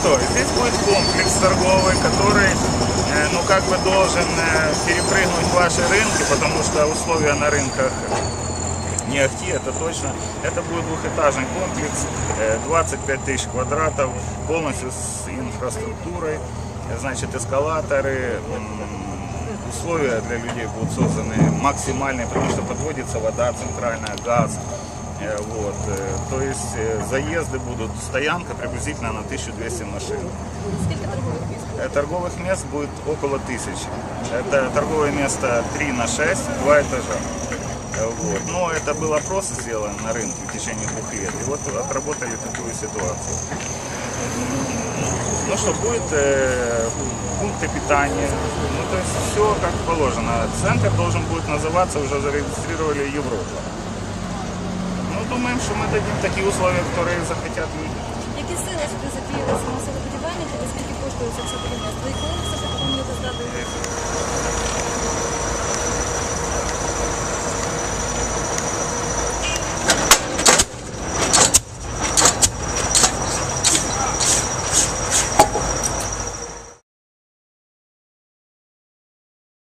что, здесь будет комплекс торговый, который, э, ну, как бы должен э, перепрыгнуть ваши рынки, потому что условия на рынках не ахти, это точно. Это будет двухэтажный комплекс, э, 25 тысяч квадратов, полностью с инфраструктурой, э, значит, эскалаторы, условия для людей будут созданы максимальные, потому что подводится вода центральная, газ. Э, Вот, э, то есть э, заезды будут, стоянка приблизительно на 1200 машин. Э, Торговых мест будет около тысячи. Это торговое место 3 на 6, два этажа. Вот. Но это был опрос сделан на рынке в течение двух лет. И вот отработали такую ситуацию. Ну что, будет э, пункты питания. Ну то есть все как положено. Центр должен будет называться, уже зарегистрировали Европа думаем, что мы дадим такие условия, которые захотят люди. Які сили сюди запіяли самосилоподівальники, та скільки коштує це все будівництво?